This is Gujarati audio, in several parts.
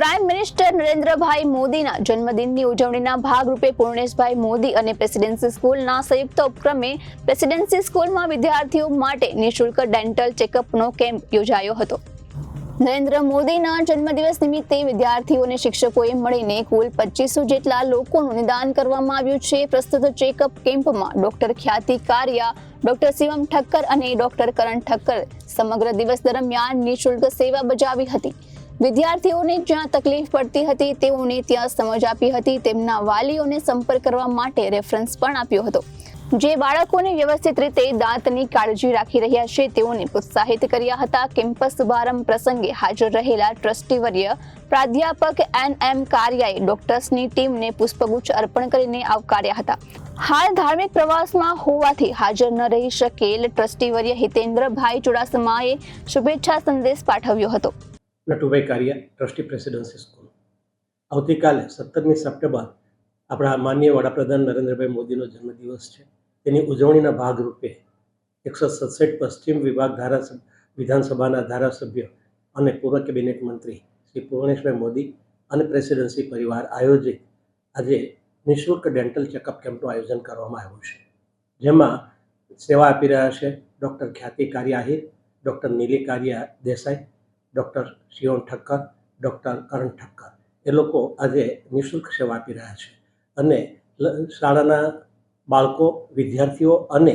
પ્રાઇમ મિનિસ્ટર નરેન્દ્રભાઈ મોદીના જન્મદિનની ઉજવણીના ભાગરૂપે પૂર્ણેશભાઈ મોદી અને પ્રેસિડેન્સી સ્કૂલના સંયુક્ત ઉપક્રમે પ્રેસિડેન્સી સ્કૂલમાં વિદ્યાર્થીઓ માટે નિઃશુલ્ક ડેન્ટલ ચેકઅપનો કેમ્પ યોજાયો હતો. નરેન્દ્ર મોદીના જન્મદિવસ નિમિત્તે વિદ્યાર્થીઓ અને શિક્ષકોએ મળીને કુલ પચીસો જેટલા લોકોનું નિદાન કરવામાં આવ્યું છે. પ્રસ્તુત ચેકઅપ કેમ્પમાં ડોક્ટર ખ્યાતિ કારિયા, ડોક્ટર શિવમ ઠક્કર અને ડોક્ટર કરણ ઠક્કર સમગ્ર દિવસ દરમિયાન નિઃશુલ્ક સેવા બજાવી હતી. વિદ્યાર્થીઓને જ્યાં તકલીફ પડતી હતી, તેઓને ત્યાં સમજ આપી હતી. તેમના વાલીઓને સંપર્ક કરવા માટે રેફરન્સ પણ આપ્યો હતો. જે બાળકોને વ્યવસ્થિત રીતે દાંતની કાળજી રાખી રહ્યા છે, તેઓને પ્રોત્સાહિત કર્યા હતા. કેમ્પસ શુભારંભ પ્રસંગે હાજર રહેલા ટ્રસ્ટીવર્ય પ્રાધ્યાપક એન એમ કારિયાએ ડોક્ટર્સની ટીમને પુષ્પગુચ્છ અર્પણ કરીને આવકાર્યા હતા. હાલ ધાર્મિક પ્રવાસમાં હોવાથી હાજર ન રહી શકેલ ટ્રસ્ટીવર્ય હિતેન્દ્રભાઈ ચુડાસમાએ શુભેચ્છા સંદેશ પાઠવ્યો હતો. Natubhai Kariya, trustee presidency school. આવતીકાલે સત્તરમી સપ્ટેમ્બર આપણા માનનીય વડાપ્રધાન નરેન્દ્રભાઈ મોદીનો જન્મદિવસ છે. તેની ઉજવણીના ભાગરૂપે એકસો સડસઠ પશ્ચિમ વિભાગ ધારાસભ્ય, વિધાનસભાના ધારાસભ્ય અને પૂર્વ કેબિનેટ મંત્રી શ્રી પૂર્ણેશભાઈ મોદી અને પ્રેસિડેન્સી પરિવાર આયોજિત આજે નિઃશુલ્ક ડેન્ટલ ચેકઅપ કેમ્પનું આયોજન કરવામાં આવ્યું છે. જેમાં સેવા આપી રહ્યા છે doctor Khyati Kariya Ahir doctor Nili Kariya Desai doctor Shivam Thakkar, doctor Karan Thakkar. એ લોકો આજે નિઃશુલ્ક સેવા આપી રહ્યા છે. અને શાળાના બાળકો, વિદ્યાર્થીઓ અને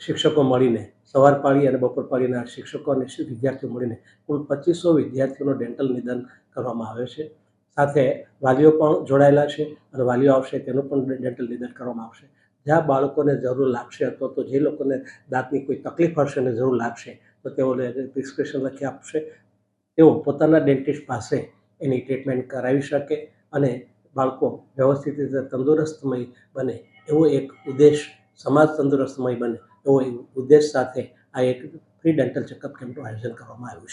શિક્ષકો મળીને, સવાર પાળી અને બપોર પાળીના શિક્ષકો અને વિદ્યાર્થીઓ મળીને કુલ પચીસો વિદ્યાર્થીઓનું ડેન્ટલ નિદાન કરવામાં આવે છે. સાથે વાલીઓ પણ જોડાયેલા છે અને વાલીઓ આવશે તેનું પણ ડેન્ટલ નિદાન કરવામાં આવશે. જ્યાં બાળકોને જરૂર લાગશે અથવા તો જે લોકોને દાંતની કોઈ તકલીફ હશે અને જરૂર લાગશે તો તેઓને પ્રિસ્ક્રિપ્શન લખી આપશે. તેઓ પોતાના ડેન્ટિસ્ટ પાસે એની ટ્રીટમેન્ટ કરાવી શકે અને બાળકો વ્યવસ્થિત રીતે તંદુરસ્તમય બને. એવો એક ઉદ્દેશ સમાજ તંદુરસ્તમય બને. એવો ઉદ્દેશ સાથે આ એક ફ્રી ડેન્ટલ ચેકઅપ કેમ્પનું આયોજન કરવામાં આવ્યું છે.